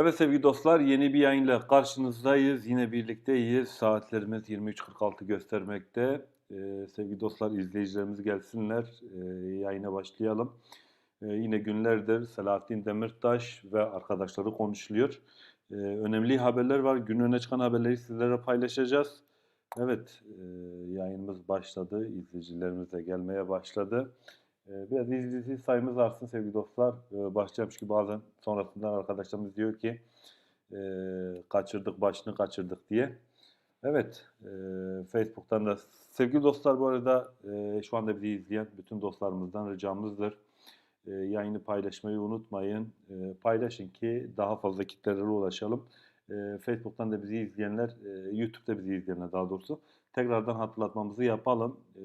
Evet sevgili dostlar yeni bir yayınla karşınızdayız. Yine birlikteyiz. Saatlerimiz 23.46 göstermekte. Ee, sevgili dostlar izleyicilerimiz gelsinler. Ee, yayına başlayalım. Ee, yine günlerdir Selahattin Demirtaş ve arkadaşları konuşuluyor. Ee, önemli haberler var. Gün öne çıkan haberleri sizlere paylaşacağız. Evet e, yayınımız başladı. İzleyicilerimiz de gelmeye başladı. Ee, Biraz izleyici sayımız artsın sevgili dostlar. Ee, Başlayalım çünkü bazen sonrasında arkadaşlarımız diyor ki e, kaçırdık başını kaçırdık diye. Evet, e, Facebook'tan da sevgili dostlar bu arada e, şu anda bizi izleyen bütün dostlarımızdan ricamızdır. E, yayını paylaşmayı unutmayın. Paylaşın ki daha fazla kitlelere ulaşalım. E, Facebook'tan da bizi izleyenler, e, YouTube'da bizi izleyenler daha doğrusu tekrardan hatırlatmamızı yapalım. E,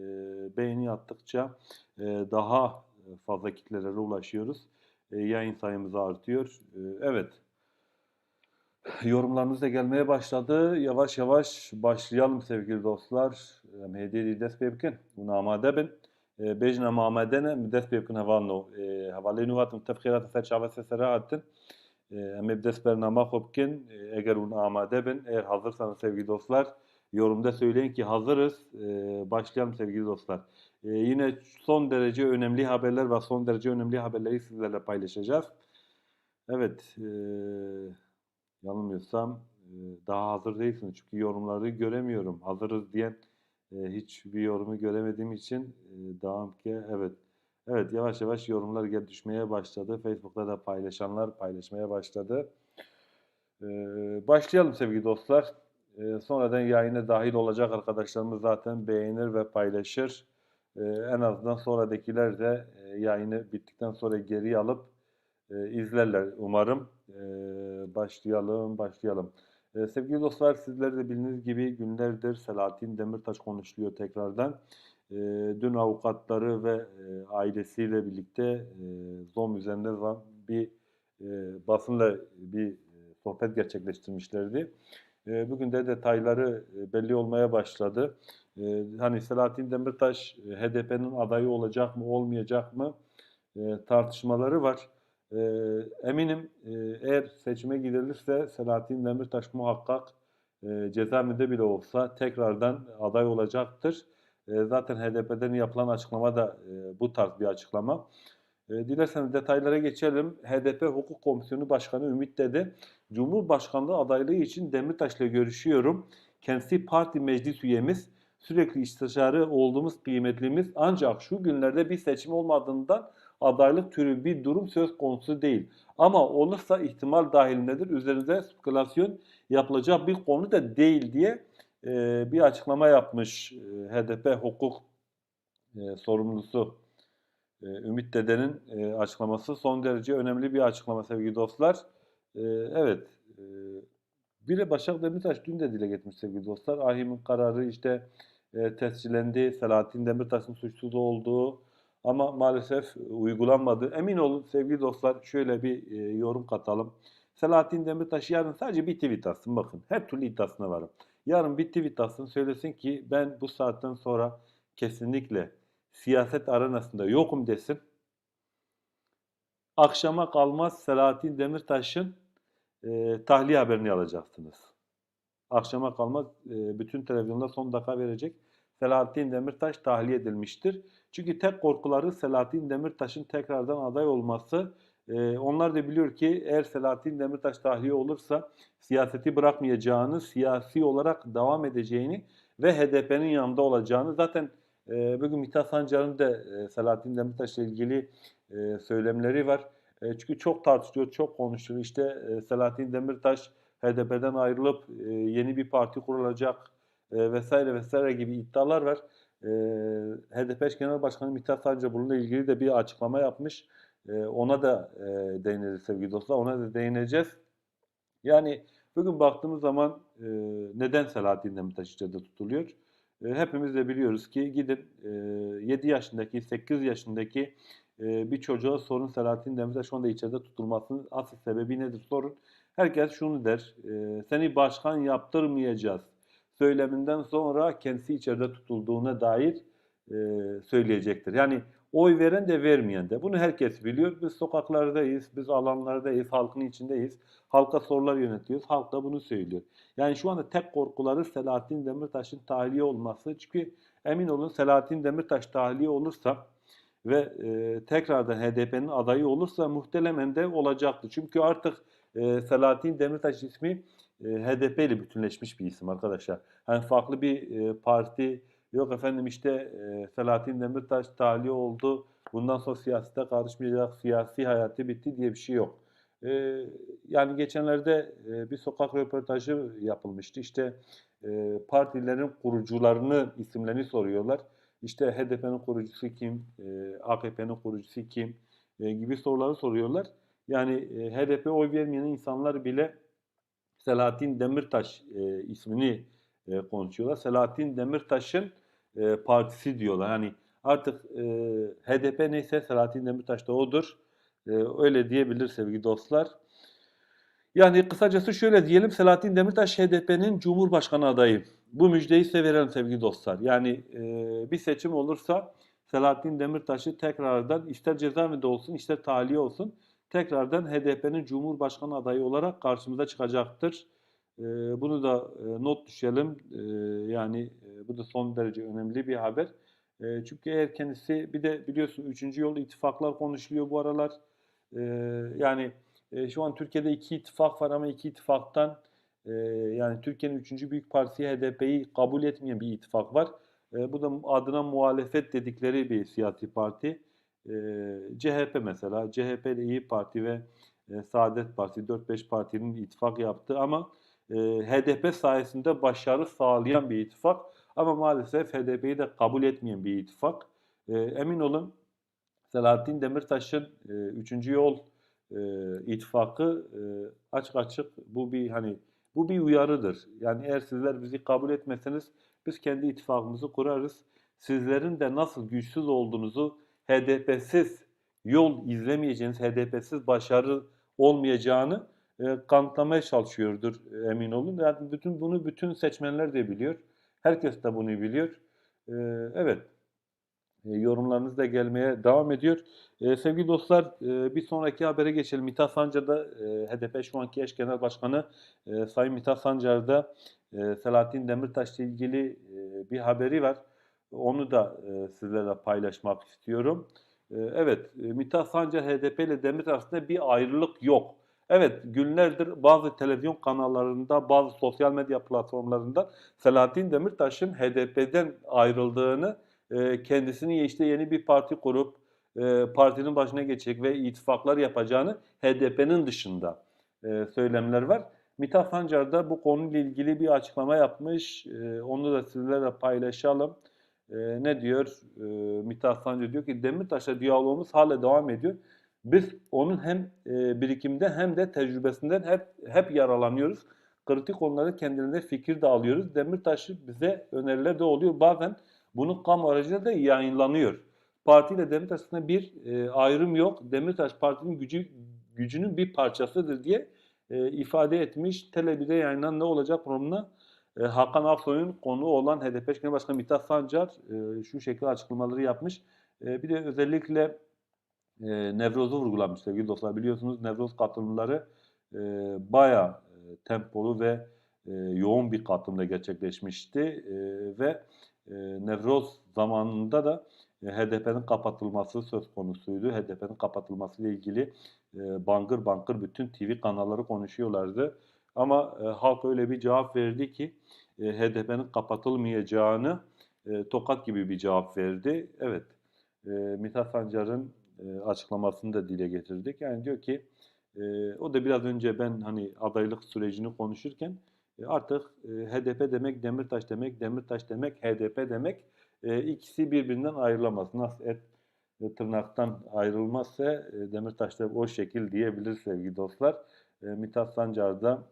beğeni attıkça e, daha fazla kitlelere ulaşıyoruz. E, yayın sayımız artıyor. E, evet. Yorumlarınız da gelmeye başladı. Yavaş yavaş başlayalım sevgili dostlar. Hediye dest bebkin. Una amade bin. Bejna ma amadene mi dest bebkin havanno. E, Havalenu hatim tefkirat ser çavese sere hatin. E, Em eb dest bernama xobkin. E, Eğer una amade bin. Eğer hazırsanız sevgili dostlar. Yorumda söyleyin ki hazırız. E, Başlayalım sevgili dostlar. E, Yine son derece önemli haberler ve son derece önemli haberleri sizlerle paylaşacağız. Evet. Yanılmıyorsam daha hazır değilsiniz. Çünkü yorumları göremiyorum. Hazırız diyen hiçbir yorumu göremediğim için devam ki evet. Evet yavaş yavaş yorumlar gel düşmeye başladı. Facebook'ta da paylaşanlar paylaşmaya başladı. E, başlayalım sevgili dostlar. E, sonradan yayına dahil olacak arkadaşlarımız zaten beğenir ve paylaşır. E, en azından sonradakiler de e, yayını bittikten sonra geri alıp e, izlerler umarım. E, başlayalım, başlayalım. E, sevgili dostlar, sizler de bildiğiniz gibi günlerdir Selahattin Demirtaş konuşuluyor tekrardan. E, dün avukatları ve e, ailesiyle birlikte e, Zoom üzerinde bir e, basınla bir e, sohbet gerçekleştirmişlerdi. E, bugün de detayları e, belli olmaya başladı. E, hani Selahattin Demirtaş e, HDP'nin adayı olacak mı, olmayacak mı e, tartışmaları var. E, eminim e, eğer seçime gidilirse Selahattin Demirtaş muhakkak e, cezaevinde bile olsa tekrardan aday olacaktır. E, zaten HDP'den yapılan açıklama da e, bu tarz bir açıklama. E, dilerseniz detaylara geçelim. HDP Hukuk Komisyonu Başkanı Ümit dedi. Cumhurbaşkanlığı adaylığı için Demirtaş'la görüşüyorum. Kendisi parti meclis üyemiz. Sürekli istişare olduğumuz kıymetlimiz ancak şu günlerde bir seçim olmadığından adaylık türü bir durum söz konusu değil. Ama olursa ihtimal dahilindedir. Üzerinde spekülasyon yapılacak bir konu da değil diye e, bir açıklama yapmış HDP hukuk e, sorumlusu e, Ümit Dede'nin e, açıklaması. Son derece önemli bir açıklama sevgili dostlar. E, evet, e, bir de Başak Demirtaş dün de dile getirmiş sevgili dostlar. Ahim'in kararı işte e, tescillendi. Selahattin Demirtaş'ın suçsuz olduğu ama maalesef uygulanmadı. Emin olun sevgili dostlar şöyle bir e, yorum katalım. Selahattin Demirtaş yarın sadece bir tweet atsın bakın. Her türlü iddiasına varım. Yarın bir tweet atsın söylesin ki ben bu saatten sonra kesinlikle siyaset arenasında yokum desin. Akşama kalmaz Selahattin Demirtaş'ın e, tahliye haberini alacaksınız. Akşama kalmaz e, bütün televizyonda son dakika verecek. Selahattin Demirtaş tahliye edilmiştir. Çünkü tek korkuları Selahattin Demirtaş'ın tekrardan aday olması. E, onlar da biliyor ki eğer Selahattin Demirtaş tahliye olursa siyaseti bırakmayacağını, siyasi olarak devam edeceğini ve HDP'nin yanında olacağını zaten e, bugün Mithat Sancar'ın da e, Selahattin Demirtaş'la ilgili e, söylemleri var. E, çünkü çok tartışılıyor, çok konuşuluyor. İşte e, Selahattin Demirtaş HDP'den ayrılıp e, yeni bir parti kurulacak e, vesaire vesaire gibi iddialar var. E, HDP Genel Başkanı Mithat Sancar bununla ilgili de bir açıklama yapmış. E, ona da e, değiniriz sevgili dostlar. Ona da değineceğiz. Yani bugün baktığımız zaman e, neden Selahattin Demirtaş içeride tutuluyor? E, hepimiz de biliyoruz ki gidin e, 7 yaşındaki, 8 yaşındaki e, bir çocuğa sorun Selahattin Demirtaş şu anda içeride tutulmasının asıl sebebi nedir sorun. Herkes şunu der, e, seni başkan yaptırmayacağız söyleminden sonra kendisi içeride tutulduğuna dair e, söyleyecektir. Yani Oy veren de vermeyen de. Bunu herkes biliyor. Biz sokaklardayız, biz alanlardayız, halkın içindeyiz. Halka sorular yönetiyoruz. Halk da bunu söylüyor. Yani şu anda tek korkuları Selahattin Demirtaş'ın tahliye olması. Çünkü emin olun Selahattin Demirtaş tahliye olursa ve e, tekrardan HDP'nin adayı olursa muhtemelen de olacaktı. Çünkü artık e, Selahattin Demirtaş ismi e, HDP ile bütünleşmiş bir isim arkadaşlar. Hani farklı bir e, parti yok efendim işte Selahattin Demirtaş tahliye oldu. Bundan sonra siyasete karışmayacak, siyasi hayatı bitti diye bir şey yok. E, yani geçenlerde e, bir sokak röportajı yapılmıştı. İşte e, partilerin kurucularını, isimlerini soruyorlar. İşte HDP'nin kurucusu kim, e, AKP'nin kurucusu kim e, gibi soruları soruyorlar. Yani e, HDP oy vermeyen insanlar bile Selahattin Demirtaş e, ismini e, konuşuyorlar. Selahattin Demirtaş'ın e, partisi diyorlar. Yani artık e, HDP neyse Selahattin Demirtaş da odur. E, öyle diyebilir sevgili dostlar. Yani kısacası şöyle diyelim Selahattin Demirtaş HDP'nin Cumhurbaşkanı adayı. Bu müjdeyi size verelim sevgili dostlar. Yani e, bir seçim olursa Selahattin Demirtaş'ı tekrardan ister cezaevinde olsun ister tahliye olsun tekrardan HDP'nin Cumhurbaşkanı adayı olarak karşımıza çıkacaktır. E, bunu da e, not düşelim. E, yani e, bu da son derece önemli bir haber. E, çünkü eğer kendisi bir de biliyorsun 3. yol ittifaklar konuşuluyor bu aralar. Yani e, şu an Türkiye'de iki ittifak var ama iki ittifaktan yani Türkiye'nin üçüncü büyük partisi HDP'yi kabul etmeyen bir ittifak var. Bu da adına muhalefet dedikleri bir siyasi parti. CHP mesela, CHP ile İyi Parti ve Saadet Partisi 4-5 partinin ittifak yaptı ama e, HDP sayesinde başarı sağlayan bir ittifak. Ama maalesef HDP'yi de kabul etmeyen bir ittifak. E, emin olun Selahattin Demirtaş'ın e, 3. yol e, ittifakı e, açık açık bu bir hani bu bir uyarıdır. Yani eğer sizler bizi kabul etmezseniz biz kendi ittifakımızı kurarız. Sizlerin de nasıl güçsüz olduğunuzu HDP'siz yol izlemeyeceğiniz, HDP'siz başarı olmayacağını kanıtlamaya çalışıyordur e, emin olun. Yani bütün bunu bütün seçmenler de biliyor. Herkes de bunu biliyor. E, evet. E, yorumlarınız da gelmeye devam ediyor. E, sevgili dostlar e, bir sonraki habere geçelim. Mithat Sancar da e, HDP şu anki eş genel başkanı e, Sayın Mithat Sancar da e, Selahattin Demirtaş ile ilgili e, bir haberi var. Onu da e, sizlerle paylaşmak istiyorum. E, evet e, Mithat Sancar HDP ile Demirtaş arasında bir ayrılık yok. Evet günlerdir bazı televizyon kanallarında, bazı sosyal medya platformlarında Selahattin Demirtaş'ın HDP'den ayrıldığını e, kendisini işte yeni bir parti kurup e, partinin başına geçecek ve ittifaklar yapacağını HDP'nin dışında e, söylemler var. Mithat Sancar da bu konuyla ilgili bir açıklama yapmış. Onu da sizlerle paylaşalım. Ne diyor? Mithat Sancar diyor ki Demirtaş'la diyalogumuz hala devam ediyor. Biz onun hem e, birikimde hem de tecrübesinden hep hep yaralanıyoruz. Kritik konuları kendilerine fikir de alıyoruz. Demirtaş'ı bize öneriler de oluyor. Bazen bunun kamu aracılığıyla da yayınlanıyor. Parti ile Demirtaş arasında bir e, ayrım yok. Demirtaş partinin gücü gücünün bir parçasıdır diye e, ifade etmiş. Tele yayınlanan ne olacak programına e, Hakan Aksoy'un konu olan HDP Genel Başkanı Mithat Sancar şu şekilde açıklamaları yapmış. Bir de özellikle e, Nevroz'u vurgulamış sevgili dostlar. Biliyorsunuz Nevroz katılımları e, bayağı e, tempolu ve e, yoğun bir katılımda gerçekleşmişti e, ve e, Nevroz zamanında da e, HDP'nin kapatılması söz konusuydu. HDP'nin kapatılması ile ilgili e, bangır bangır bütün TV kanalları konuşuyorlardı. Ama e, halk öyle bir cevap verdi ki e, HDP'nin kapatılmayacağını e, tokat gibi bir cevap verdi. Evet, e, Mithat Sancar'ın e, açıklamasını da dile getirdik. Yani diyor ki e, o da biraz önce ben hani adaylık sürecini konuşurken e, artık HDP demek Demirtaş demek, Demirtaş demek HDP demek ikisi birbirinden ayrılamaz. Nasıl et e, tırnaktan ayrılmazsa e, Demirtaş da o şekil diyebilir sevgili dostlar. Mithat Sancar da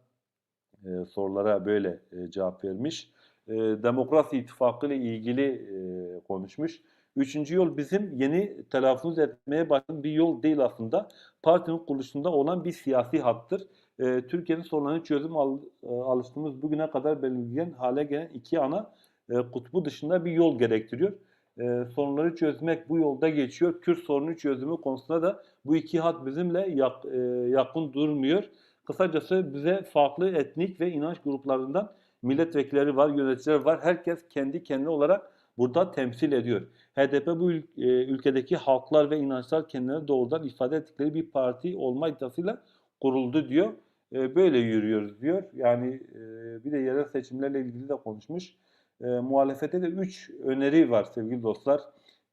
e, sorulara böyle e, cevap vermiş. E, Demokrasi İttifakı ile ilgili e, konuşmuş. Üçüncü yol bizim yeni telaffuz etmeye başladığımız bir yol değil aslında. Partinin kuruluşunda olan bir siyasi hattır. E, Türkiye'nin sorunlarını çözüm al, e, alıştığımız bugüne kadar belirleyen hale gelen iki ana e, kutbu dışında bir yol gerektiriyor. e, sorunları çözmek bu yolda geçiyor. Kürt sorunu çözümü konusunda da bu iki hat bizimle yak- e, yakın durmuyor. Kısacası bize farklı etnik ve inanç gruplarından milletvekilleri var, yöneticiler var. Herkes kendi kendi olarak burada temsil ediyor. HDP bu ül- e, ülkedeki halklar ve inançlar kendilerini doğrudan ifade ettikleri bir parti olma iddiasıyla kuruldu diyor. E, böyle yürüyoruz diyor. Yani e, bir de yerel seçimlerle ilgili de konuşmuş. E, muhalefete de 3 öneri var sevgili dostlar.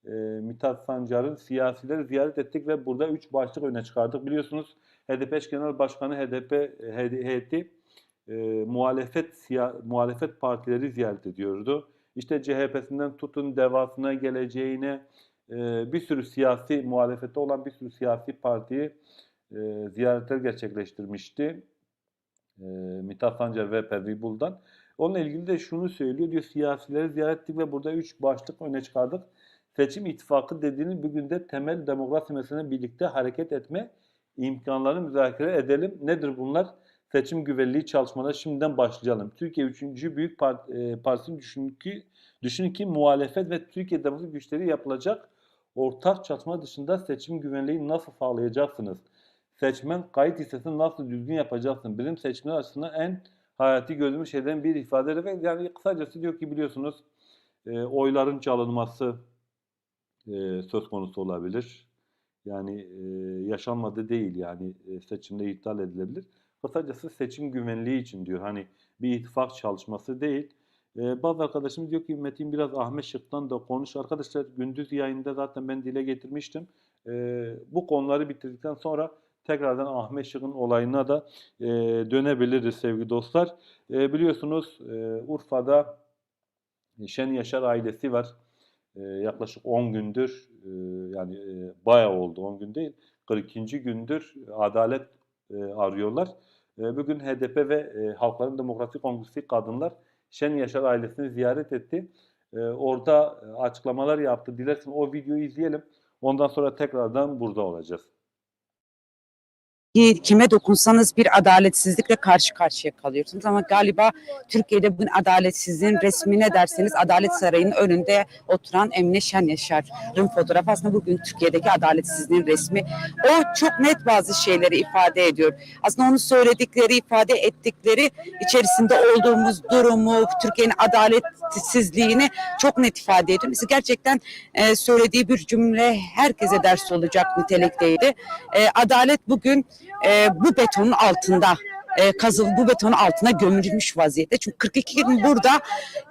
E, Mithat Sancar'ın siyasileri ziyaret ettik ve burada 3 başlık öne çıkardık. Biliyorsunuz HDP eş genel başkanı HDP HD heyeti e, muhalefet siya, muhalefet partileri ziyaret ediyordu. İşte CHP'sinden tutun devasına geleceğine e, bir sürü siyasi muhalefette olan bir sürü siyasi partiyi e, ziyaretler gerçekleştirmişti. E, Mithat Sancar ve Pervi Buldan. Onunla ilgili de şunu söylüyor. Diyor siyasileri ziyaret ettik ve burada üç başlık öne çıkardık. Seçim ittifakı dediğini bugün de temel demokrasi meselesine birlikte hareket etme imkanlarını müzakere edelim. Nedir bunlar? Seçim güvenliği çalışmalarına şimdiden başlayalım. Türkiye 3. Büyük Part, e, Partisi'nin düşünün ki, düşünün ki muhalefet ve Türkiye demokrasi güçleri yapılacak ortak çalışma dışında seçim güvenliği nasıl sağlayacaksınız? Seçmen kayıt listesini nasıl düzgün yapacaksın? Bizim seçmenler açısından en hayati gördüğümüz şeyden bir ifade ve yani kısacası diyor ki biliyorsunuz e, oyların çalınması e, söz konusu olabilir. Yani e, yaşanmadı değil yani e, seçimde iptal edilebilir. Kısacası seçim güvenliği için diyor. Hani bir ittifak çalışması değil. E, bazı arkadaşım diyor ki Metin biraz Ahmet Şık'tan da konuş. Arkadaşlar gündüz yayında zaten ben dile getirmiştim. E, bu konuları bitirdikten sonra tekrardan Ahmet Şık'ın olayına da e, dönebiliriz sevgili dostlar. E, biliyorsunuz e, Urfa'da Şen Yaşar ailesi var. E, yaklaşık 10 gündür e, yani e, bayağı oldu 10 gün değil 42. gündür adalet e, arıyorlar. E, bugün HDP ve e, Halkların Demokratik Kongresi Kadınlar Şen Yaşar ailesini ziyaret etti. E, orada e, açıklamalar yaptı. Dilersen o videoyu izleyelim. Ondan sonra tekrardan burada olacağız. Ki kime dokunsanız bir adaletsizlikle karşı karşıya kalıyorsunuz. Ama galiba Türkiye'de bugün adaletsizliğin resmi ne derseniz Adalet Sarayı'nın önünde oturan Emine Şen Yaşar'ın fotoğrafı aslında bugün Türkiye'deki adaletsizliğin resmi. O çok net bazı şeyleri ifade ediyor. Aslında onun söyledikleri, ifade ettikleri içerisinde olduğumuz durumu, Türkiye'nin adaletsizliğini çok net ifade ediyor. Mesela gerçekten e, söylediği bir cümle herkese ders olacak nitelikteydi. E, adalet bugün e, bu betonun altında e, kazılı bu betonun altına gömülmüş vaziyette. Çünkü 42 gün burada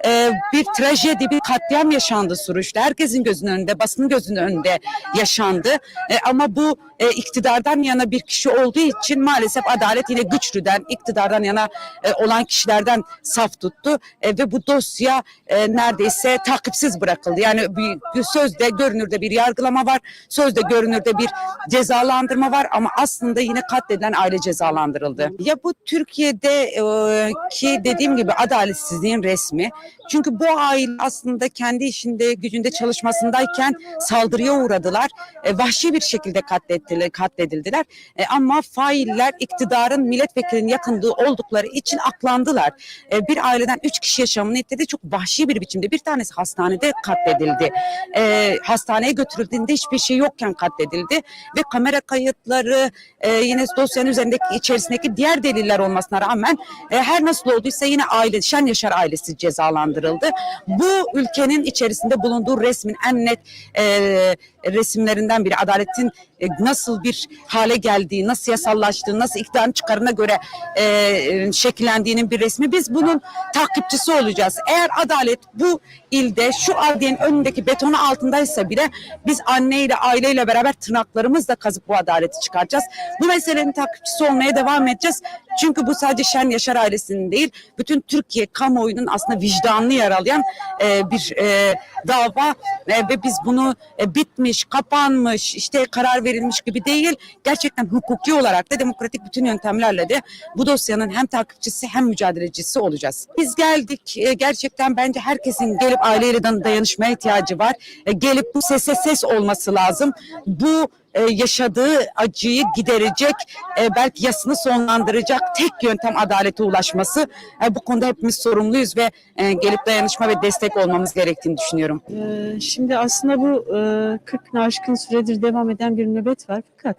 e, bir trajedi, bir katliam yaşandı Suruç'ta. Herkesin gözünün önünde, basının gözünün önünde yaşandı. E, ama bu e, iktidardan yana bir kişi olduğu için maalesef adalet yine güçlüden, iktidardan yana e, olan kişilerden saf tuttu. E, ve bu dosya e, neredeyse takipsiz bırakıldı. Yani bir, bir sözde görünürde bir yargılama var, sözde görünürde bir cezalandırma var ama aslında yine katledilen aile cezalandırıldı. Ya bu Türkiye'de e, ki dediğim gibi adaletsizliğin resmi. Çünkü bu aile aslında kendi işinde gücünde çalışmasındayken saldırıya uğradılar. E, vahşi bir şekilde katlettiler, katledildiler. E, ama failler iktidarın milletvekilinin yakındığı oldukları için aklandılar. E, bir aileden üç kişi yaşamını yitirdi. Çok vahşi bir biçimde. Bir tanesi hastanede katledildi. E, hastaneye götürüldüğünde hiçbir şey yokken katledildi. Ve kamera kayıtları e, yine dosyanın üzerindeki içerisindeki diğer deliller olmasına rağmen e, her nasıl olduysa yine aile Şen Yaşar ailesi cezalandırıldı. Bu ülkenin içerisinde bulunduğu resmin en net e, resimlerinden biri adaletin e, nasıl bir hale geldiği, nasıl yasallaştığı, nasıl iktidarın çıkarına göre e, şekillendiğinin bir resmi. Biz bunun takipçisi olacağız. Eğer adalet bu ilde şu adliyenin önündeki betonu altındaysa bile biz anneyle aileyle beraber tırnaklarımızla kazıp bu adaleti çıkaracağız. Bu meselenin takipçisi olmaya devam edeceğiz. Çünkü bu sadece Şen Yaşar ailesinin değil, bütün Türkiye kamuoyunun aslında vicdanını yaralayan e, bir e, dava e, ve biz bunu e, bitmiş, kapanmış, işte karar verilmiş gibi değil, gerçekten hukuki olarak da demokratik bütün yöntemlerle de bu dosyanın hem takipçisi hem mücadelecisi olacağız. Biz geldik, e, gerçekten bence herkesin gelip aileyle dayanışmaya ihtiyacı var. E, gelip bu sese ses olması lazım. Bu e, yaşadığı acıyı giderecek, e, belki yasını sonlandıracak tek yöntem adalete ulaşması. E, bu konuda hepimiz sorumluyuz ve e, gelip dayanışma ve destek olmamız gerektiğini düşünüyorum. Ee, Şimdi aslında bu e, 40 aşkın süredir devam eden bir nöbet var fakat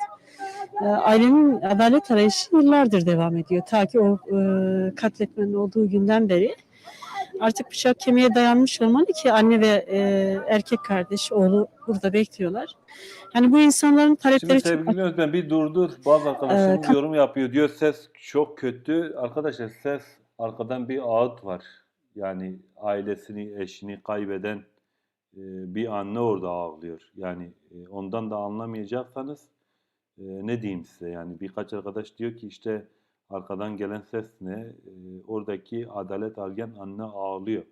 e, ailenin adalet arayışı yıllardır devam ediyor. Ta ki o e, katletmenin olduğu günden beri artık bıçak kemiğe dayanmış olmalı ki anne ve e, erkek kardeş oğlu burada bekliyorlar. Yani bu insanların talepleri Şimdi çok sevgili yönetmen bir durdur. Bazı arkadaşlarımız Ee, yorum yapıyor. Diyor ses çok kötü. Arkadaşlar ses arkadan bir ağıt var. Yani ailesini, eşini kaybeden e, bir anne orada ağlıyor. Yani e, ondan da anlamayacaksanız e, ne diyeyim size? Yani birkaç arkadaş diyor ki işte arkadan gelen ses ne? E, oradaki adalet arayan anne ağlıyor.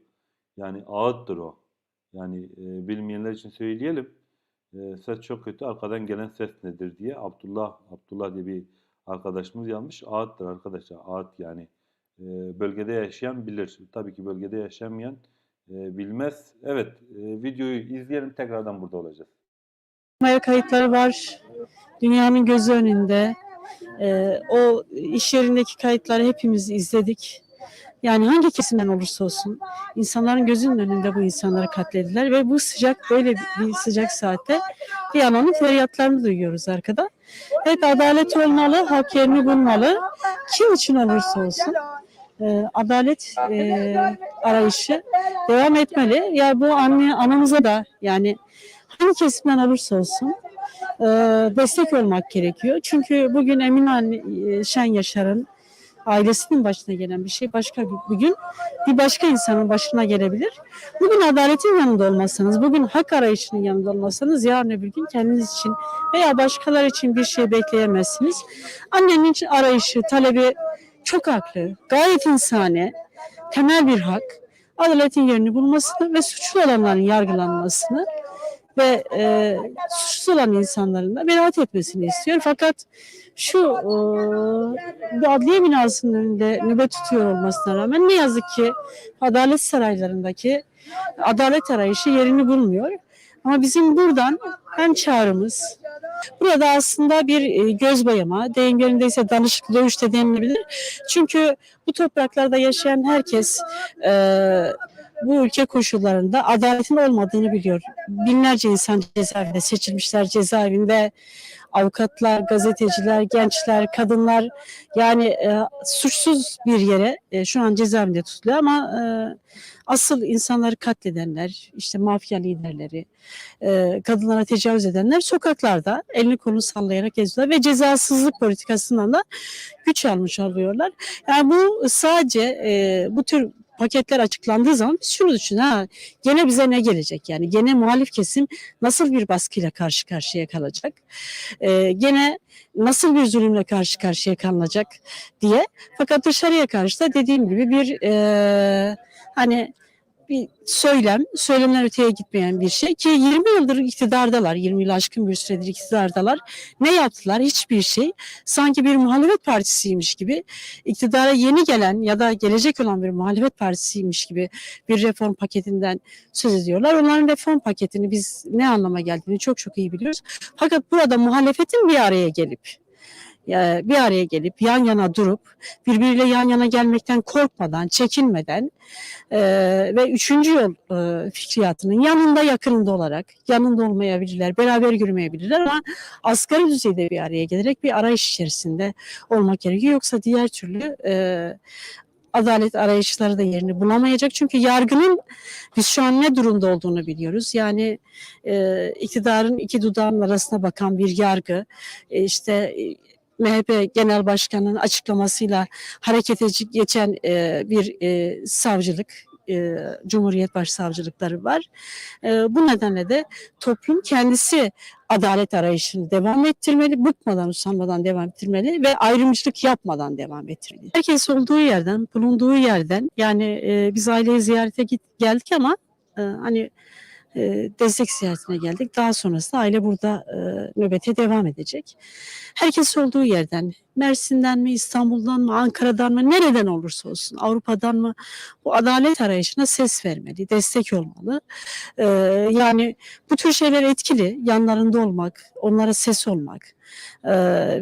Yani ağıttır o. Yani e, bilmeyenler için söyleyelim. E, ses çok kötü. Arkadan gelen ses nedir diye Abdullah Abdullah diye bir arkadaşımız yazmış. Ağıttır arkadaşlar. Ağıt yani. E, bölgede yaşayan bilir. Tabii ki bölgede yaşamayan e, bilmez. Evet, e, videoyu izleyelim. Tekrardan burada olacağız. kamera kayıtları var. Dünyanın gözü önünde. Ee, o iş yerindeki kayıtları hepimiz izledik. Yani hangi kesimden olursa olsun insanların gözünün önünde bu insanları katlediler ve bu sıcak böyle bir sıcak saatte bir yananın feryatlarını duyuyoruz arkada. Evet adalet olmalı, hak yerini bulmalı. Kim için olursa olsun e, adalet e, arayışı devam etmeli. Ya bu anne anamıza da yani hangi kesimden olursa olsun e, destek olmak gerekiyor. Çünkü bugün Emin e, Şen Yaşar'ın ailesinin başına gelen bir şey başka bir, bir başka insanın başına gelebilir. Bugün adaletin yanında olmazsanız, bugün hak arayışının yanında olmazsanız yarın öbür gün kendiniz için veya başkalar için bir şey bekleyemezsiniz. Annenin için arayışı, talebi çok haklı, gayet insani, temel bir hak. Adaletin yerini bulmasını ve suçlu olanların yargılanmasını ve e, suçsuz olan insanların da beraat etmesini istiyor. Fakat şu e, bir adliye binasının önünde nöbet tutuyor olmasına rağmen ne yazık ki adalet saraylarındaki adalet arayışı yerini bulmuyor. Ama bizim buradan hem çağrımız, burada aslında bir e, göz bayama, deyim yerindeyse danışıklı dövüş de denilebilir. Çünkü bu topraklarda yaşayan herkes e, bu ülke koşullarında adaletin olmadığını biliyor. Binlerce insan cezaevinde seçilmişler cezaevinde avukatlar, gazeteciler, gençler, kadınlar yani e, suçsuz bir yere e, şu an cezaevinde tutuluyor ama e, asıl insanları katledenler, işte mafya liderleri, e, kadınlara tecavüz edenler sokaklarda elini kolunu sallayarak geziyorlar ve cezasızlık politikasından da güç almış oluyorlar. Yani bu sadece e, bu tür paketler açıklandığı zaman biz şunu düşün ha gene bize ne gelecek yani? Gene muhalif kesim nasıl bir baskıyla karşı karşıya kalacak? Ee, gene nasıl bir zulümle karşı karşıya kalınacak diye. Fakat dışarıya karşı da dediğim gibi bir e, hani bir söylem, söylemden öteye gitmeyen bir şey ki 20 yıldır iktidardalar, 20 yıl aşkın bir süredir iktidardalar. Ne yaptılar? Hiçbir şey. Sanki bir muhalefet partisiymiş gibi, iktidara yeni gelen ya da gelecek olan bir muhalefet partisiymiş gibi bir reform paketinden söz ediyorlar. Onların reform paketini biz ne anlama geldiğini çok çok iyi biliyoruz. Fakat burada muhalefetin bir araya gelip bir araya gelip yan yana durup birbiriyle yan yana gelmekten korkmadan, çekinmeden e, ve üçüncü yol e, fikriyatının yanında yakınında olarak yanında olmayabilirler, beraber yürümeyebilirler ama asgari düzeyde bir araya gelerek bir arayış içerisinde olmak gerekiyor. Yoksa diğer türlü e, adalet arayışları da yerini bulamayacak. Çünkü yargının biz şu an ne durumda olduğunu biliyoruz. Yani e, iktidarın iki dudağının arasına bakan bir yargı, e, işte e, MHP Genel Başkanı'nın açıklamasıyla harekete geçen e, bir e, savcılık, e, Cumhuriyet Başsavcılıkları var. E, bu nedenle de toplum kendisi adalet arayışını devam ettirmeli, bıkmadan, usanmadan devam ettirmeli ve ayrımcılık yapmadan devam ettirmeli. Herkes olduğu yerden, bulunduğu yerden, yani e, biz aileyi ziyarete git, geldik ama e, hani e, destek ziyaretine geldik. Daha sonrasında aile burada e, nöbete devam edecek. Herkes olduğu yerden, Mersin'den mi, İstanbul'dan mı, Ankara'dan mı, nereden olursa olsun, Avrupa'dan mı bu adalet arayışına ses vermeli, destek olmalı. E, yani bu tür şeyler etkili. Yanlarında olmak, onlara ses olmak e,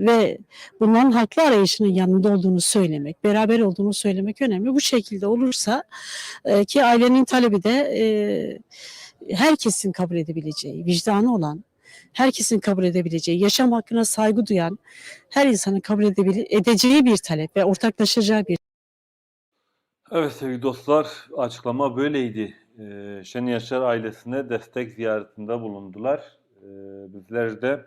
ve bunların haklı arayışının yanında olduğunu söylemek, beraber olduğunu söylemek önemli. Bu şekilde olursa e, ki ailenin talebi de e, herkesin kabul edebileceği, vicdanı olan, herkesin kabul edebileceği, yaşam hakkına saygı duyan, her insanın kabul edeceği bir talep ve ortaklaşacağı bir Evet sevgili dostlar, açıklama böyleydi. Ee, Şen Yaşar ailesine destek ziyaretinde bulundular. Ee, bizler de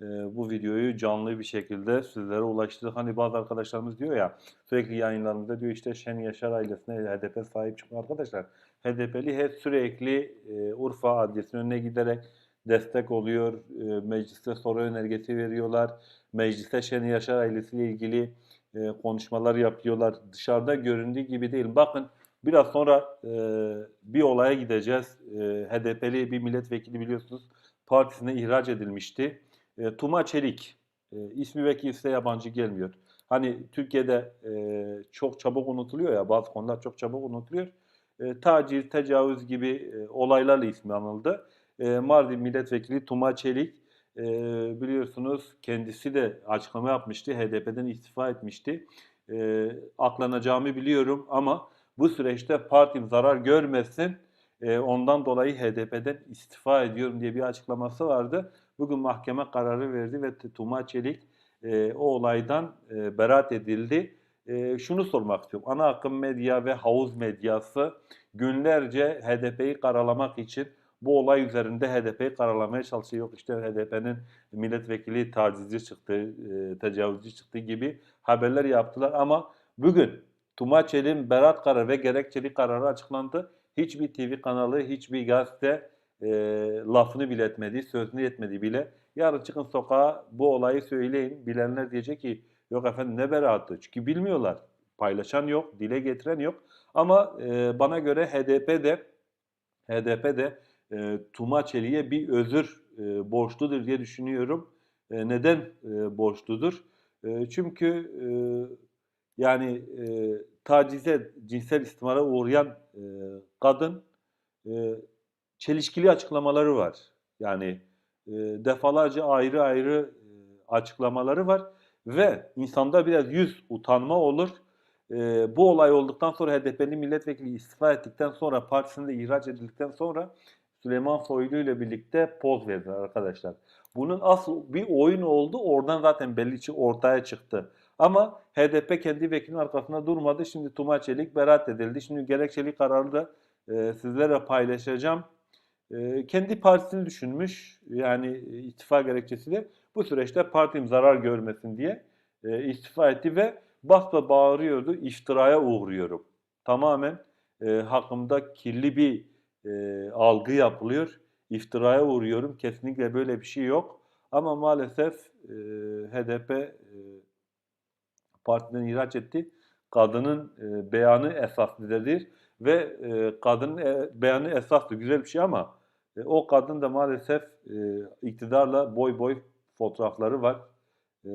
e, bu videoyu canlı bir şekilde sizlere ulaştırdık. Hani bazı arkadaşlarımız diyor ya, sürekli yayınlarımızda diyor işte Şen Yaşar ailesine HDP sahip çıkın arkadaşlar. HDP'li hep sürekli e, Urfa Adliyesi'nin önüne giderek destek oluyor. E, mecliste soru önergesi veriyorlar. Mecliste Şen Yaşar ailesiyle ilgili e, konuşmalar yapıyorlar. Dışarıda göründüğü gibi değil. Bakın biraz sonra e, bir olaya gideceğiz. E, HDP'li bir milletvekili biliyorsunuz partisine ihraç edilmişti. E, Tuma Çelik. E, ismi ve kimse yabancı gelmiyor. Hani Türkiye'de e, çok çabuk unutuluyor ya bazı konular çok çabuk unutuluyor. E, taciz, tecavüz gibi e, olaylarla ismi anıldı. E, Mardin milletvekili Tuma Çelik e, biliyorsunuz kendisi de açıklama yapmıştı. HDP'den istifa etmişti. E, aklanacağımı biliyorum ama bu süreçte partim zarar görmesin. e, ondan dolayı HDP'den istifa ediyorum diye bir açıklaması vardı. Bugün mahkeme kararı verdi ve Tuma Çelik e, o olaydan e, beraat edildi. E, şunu sormak istiyorum. Ana akım medya ve havuz medyası günlerce HDP'yi karalamak için bu olay üzerinde HDP'yi karalamaya çalışıyor. Yok işte HDP'nin milletvekili tacizci çıktı, e, tecavüzcü çıktı gibi haberler yaptılar. Ama bugün Tumaçeli'nin beraat kararı ve gerekçeli kararı açıklandı. Hiçbir TV kanalı, hiçbir gazete e, lafını bile etmedi, sözünü etmedi bile. Yarın çıkın sokağa bu olayı söyleyin. Bilenler diyecek ki yok efendim ne beraatı? Çünkü bilmiyorlar. Paylaşan yok, dile getiren yok. Ama e, bana göre HDP de HDP de e, Tuma Çelik'e bir özür e, borçludur diye düşünüyorum. E, neden e, borçludur? E, çünkü e, yani e, tacize, cinsel istismara uğrayan e, kadın e, çelişkili açıklamaları var. Yani e, defalarca ayrı ayrı e, açıklamaları var ve insanda biraz yüz utanma olur. E, bu olay olduktan sonra HDP'li milletvekili istifa ettikten sonra partisinde ihraç edildikten sonra Süleyman Soylu ile birlikte poz verdiler arkadaşlar. Bunun asıl bir oyun oldu. Oradan zaten belli ki ortaya çıktı. Ama HDP kendi vekilinin arkasında durmadı. Şimdi Tuma Çelik beraat edildi. Şimdi gerekçeli kararı da e, sizlere paylaşacağım. E, kendi partisini düşünmüş. Yani e, istifa gerekçesi de bu süreçte partim zarar görmesin diye e, istifa etti ve basla bağırıyordu. İftiraya uğruyorum. Tamamen e, hakkımda kirli bir e, algı yapılıyor. İftiraya uğruyorum. Kesinlikle böyle bir şey yok. Ama maalesef e, HDP e, partiden ihraç etti. Kadının e, beyanı esaslıdır ve e, kadının e, beyanı esaslı güzel bir şey ama e, o kadın da maalesef e, iktidarla boy boy fotoğrafları var. E,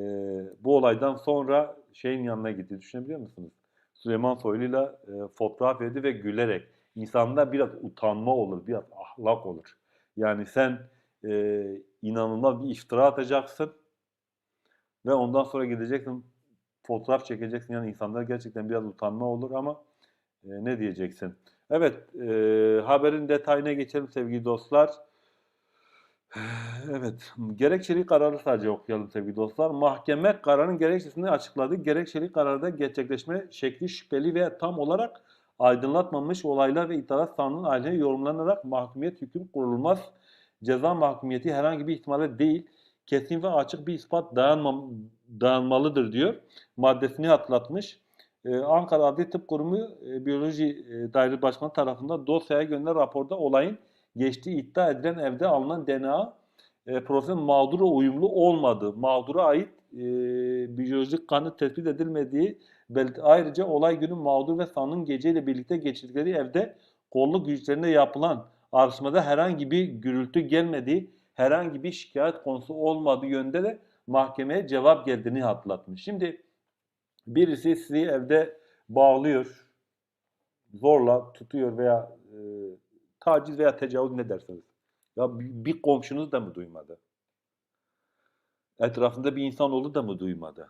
bu olaydan sonra şeyin yanına gitti. Düşünebiliyor musunuz? Süleyman Soylu'yla e, fotoğraf verdi ve gülerek. İnsanda biraz utanma olur, biraz ahlak olur. Yani sen e, inanılmaz bir iftira atacaksın ve ondan sonra gideceksin fotoğraf çekeceksin. Yani insanda gerçekten biraz utanma olur ama e, ne diyeceksin? Evet, e, haberin detayına geçelim sevgili dostlar. Evet, gerekçeli kararı sadece okuyalım sevgili dostlar. Mahkeme kararın gerekçesini açıkladı. Gerekçeli kararda gerçekleşme şekli şüpheli ve tam olarak aydınlatmamış olaylar ve iddialar sanığın aleyhine yorumlanarak mahkumiyet hüküm kurulmaz. Ceza mahkumiyeti herhangi bir ihtimale değil, kesin ve açık bir ispat dayanmam, dayanmalıdır diyor. Maddesini hatırlatmış. Ee, Ankara Adli Tıp Kurumu e, Biyoloji e, Daire Başkanı tarafından dosyaya gönderilen raporda olayın geçtiği iddia edilen evde alınan DNA e, profesör mağdura uyumlu olmadığı, mağdura ait e, biyolojik kanı tespit edilmediği. Ayrıca olay günü mağdur ve sanığın geceyle birlikte geçirdikleri evde kolluk güçlerine yapılan Arşmada herhangi bir gürültü gelmediği, herhangi bir şikayet konusu olmadığı yönde de mahkemeye cevap geldiğini hatırlatmış. Şimdi birisi sizi evde bağlıyor, zorla tutuyor veya taciz veya tecavüz ne derseniz. Ya bir, bir komşunuz da mı duymadı? Etrafında bir insan oldu da mı duymadı?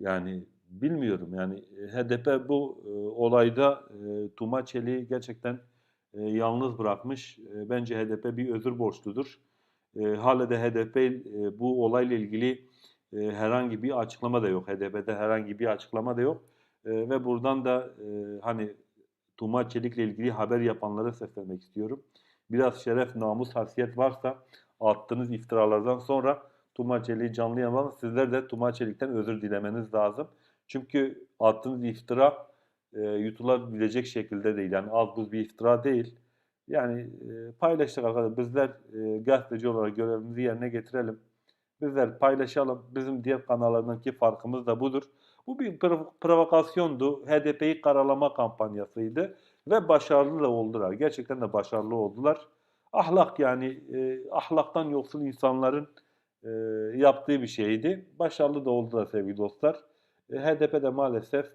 Yani bilmiyorum yani e, HDP bu e, olayda e, Tuma Çelik'i gerçekten e, yalnız bırakmış. E, bence HDP bir özür borçludur. E, hala da HDP e, bu olayla ilgili e, herhangi bir açıklama da yok. HDP'de herhangi bir açıklama da yok. E, ve buradan da e, hani Tuma Çelik'le ilgili haber yapanlara seslenmek istiyorum. Biraz şeref, namus, haysiyet varsa attığınız iftiralardan sonra Tuma Çelik'i canlı yayınlamak sizler de Tuma Çelik'ten özür dilemeniz lazım. Çünkü attığınız iftira e, yutulabilecek şekilde değil. Yani az buz bir iftira değil. Yani e, paylaştık arkadaşlar. Bizler e, gazeteci olarak görevimizi yerine getirelim. Bizler paylaşalım. Bizim diğer kanallarındaki farkımız da budur. Bu bir prov- provokasyondu. HDP'yi karalama kampanyasıydı. Ve başarılı da oldular. Gerçekten de başarılı oldular. Ahlak yani e, ahlaktan yoksun insanların e, yaptığı bir şeydi. Başarılı da oldular sevgili dostlar. E, HDP de maalesef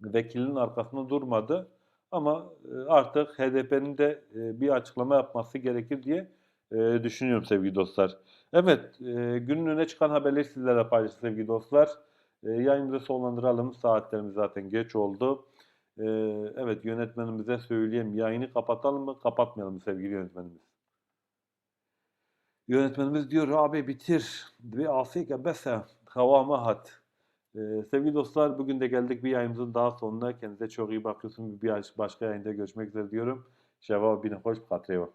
vekilin arkasında durmadı. Ama e, artık HDP'nin de e, bir açıklama yapması gerekir diye e, düşünüyorum sevgili dostlar. Evet, e, günün öne çıkan haberleri sizlerle paylaştık sevgili dostlar. E, yayınımızı sonlandıralım. Saatlerimiz zaten geç oldu. E, evet, yönetmenimize söyleyeyim. Yayını kapatalım mı, kapatmayalım mı sevgili yönetmenimiz? Yönetmenimiz diyor abi bitir. Ve afiyet bese havama hat. Ee, sevgili dostlar bugün de geldik bir yayınımızın daha sonuna. Kendinize çok iyi bakıyorsunuz. Bir başka yayında görüşmek üzere diyorum. Şeva bin hoş, Patreon.